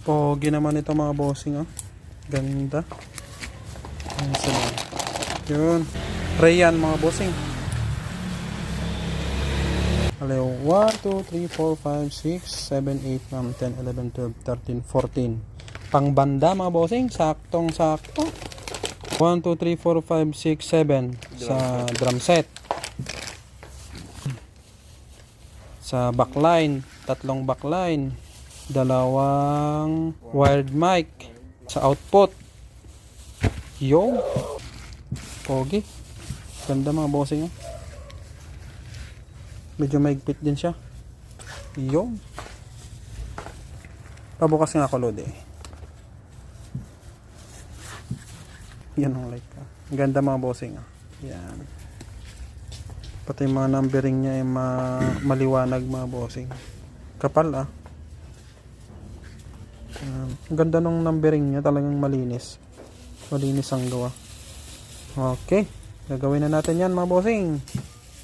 Pogi naman ito mga bossing oh. Ganda. Yun. Rayan mga bossing. Alayo, 1, 2, 3, 4, 5, 6, 7, 8, 9, 10, 11, 12, 13, 14. Pang banda mga bossing, saktong sakto. 1, 2, 3, 4, 5, 6, 7 sa drum set. Sa backline, tatlong backline, dalawang wired mic sa output. Yo. Pogi. Ganda mga bossing. oh. Medyo maigpit din siya. Yo. Pabukas nga ako, Lodi. Yan ang light ka. Ang Ganda mga bossing. ah. Yan. Pati mga numbering niya ay ma- maliwanag mga bossing. Kapal ah. Ang ganda ng numbering niya. Talagang malinis. Malinis ang gawa. Okay. Gagawin na natin yan mga bossing.